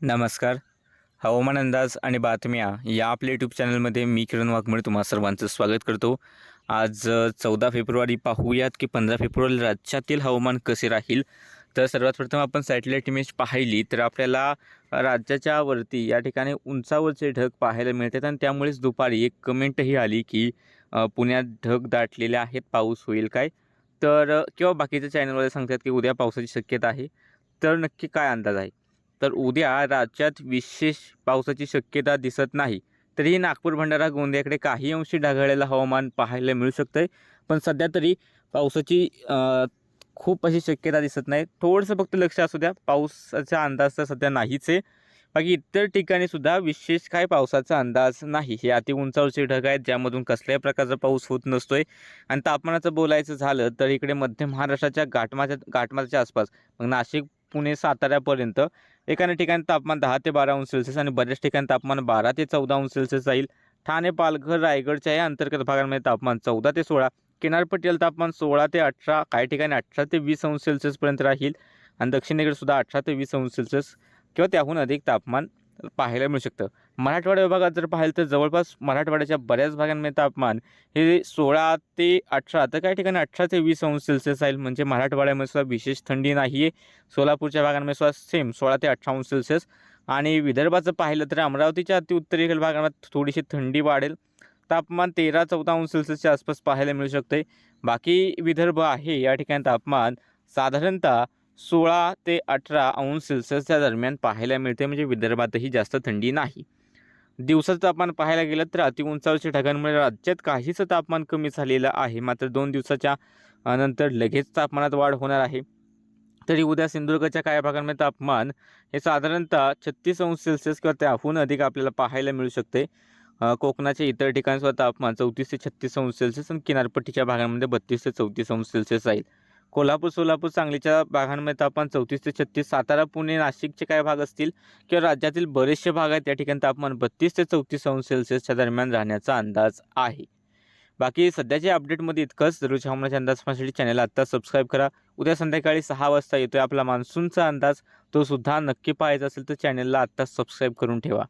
नमस्कार. हवामान अंदाज आणि बातम्या या आपल्या यूट्यूब चॅनलमध्ये मी किरण वाघमळे तुम्हा सर्वांचं स्वागत करतो. आज चौदा फेब्रुवारी पाहूयात की पंधरा फेब्रुवारी राज्यातील हवामान कसे राहील? तर सर्वात प्रथम आपण सॅटेलाईट इमेज पाहिली तर आपल्याला राज्याच्या वरती या ठिकाणी उंचावरचे ढग पाहायला मिळतात आणि त्यामुळेच दुपारी एक कमेंटही आली की पुण्यात ढग दाटलेले आहेत पाऊस होईल काय? तर किंवा बाकीच्या चॅनलवाले सांगतात की उद्या पावसाची शक्यता आहे. तर नक्की काय अंदाज आहे? तर उद्या राज्यात विशेष पावसाची शक्यता दिसत नाही. तरीही नागपूर भंडारा गोंदियाकडे काही अंशी ढगाळलेलं हवामान पाहायला मिळू शकतं आहे पण सध्या तरी पावसाची खूप अशी शक्यता दिसत नाही. थोडंसं फक्त लक्ष असू द्या. पावसाचा अंदाज तर सध्या नाहीच आहे. बाकी इतर ठिकाणीसुद्धा विशेष काय पावसाचा अंदाज नाही. हे अति उंचावरचे ढग आहेत ज्यामधून कसल्याही प्रकारचा पाऊस होत नसतोय. आणि तापमानाचं बोलायचं झालं तर इकडे मध्य महाराष्ट्राच्या घाटमाच्या घाटमाच्या आसपास. मग नाशिक पुणे साताऱ्यापर्यंत. एखाद्या ठिकाणी तापमान दहा ते बारा अंश सेल्सिअस आणि बऱ्याच ठिकाणी तापमान बारा ते चौदा अंश सेल्सिअस जाईल. ठाणे पालघर रायगडच्या या अंतर्गत भागांमध्ये तापमान चौदा ते सोळा किनारपट्टीला तापमान सोळा ते अठरा काही ठिकाणी अठरा ते वीस अंश सेल्सिअसपर्यंत राहील आणि दक्षिणेकडे सुद्धा अठरा ते वीस अंश सेल्सिअस किंवा त्याहून अधिक तापमान पाहायला मिळू शकतं. मराठवाडा विभागात जर पाहिलं तर जवळपास मराठवाड्याच्या बऱ्याच भागांमध्ये तापमान हे सोळा ते अठरा तर काही ठिकाणी अठरा ते वीस अंश सेल्सिअस राहील म्हणजे मराठवाड्यामध्ये सुद्धा विशेष थंडी नाही आहे. सोलापूरच्या भागांमध्ये सुद्धा सेम सोळा ते अठरा अंश सेल्सिअस. आणि विदर्भाचं पाहिलं तर अमरावतीच्या अति उत्तरेकडील भागांमध्ये थोडीशी थंडी वाढेल. तापमान तेरा चौदा अंश सेल्सिअसच्या आसपास पाहायला मिळू शकते बाकी विदर्भ आहे या ठिकाणी तापमान साधारणतः सोळा ते अठरा अंश सेल्सिअसच्या दरम्यान पाहायला मिळते म्हणजे विदर्भातही जास्त थंडी नाही. दिवसाचं तापमान पाहायला गेलं तर अतिउंचावरच्या ढगांमुळे राज्यात काहीच तापमान कमी झालेलं आहे. मात्र दोन दिवसाच्या नंतर लगेच तापमानात वाढ होणार आहे. तरी उद्या सिंधुदुर्गच्या काही भागांमध्ये तापमान हे साधारणतः छत्तीस अंश सेल्सिअस किंवा त्याहून अधिक आपल्याला पाहायला मिळू शकते. कोकणाच्या इतर ठिकाणी सुद्धा तापमान चौतीस ते छत्तीस अंश सेल्सिअस आणि किनारपट्टीच्या भागांमध्ये बत्तीस ते चौतीस अंश सेल्सिअस राहील कोल्हापूर सोलापूर सांगलीच्या भागांमध्ये तापमान चौतीस ते छत्तीस सातारा पुणे नाशिकचे काय भाग असतील किंवा राज्यातील बरेचसे भाग आहेत त्या ठिकाणी तापमान बत्तीस ते चौतीस अंश सेल्सिअसच्या दरम्यान राहण्याचा अंदाज आहे. बाकी सध्याच्या अपडेटमध्ये इतकंच. दररोज हवामानाच्या अंदाज पाहण्यासाठी चॅनल आत्ता सबस्क्राईब करा. उद्या संध्याकाळी सहा वाजता येतोय आपला मान्सूनचा अंदाज. तो सुद्धा नक्की पाहायचा असेल तर चॅनलला आत्ता सबस्क्राईब करून ठेवा.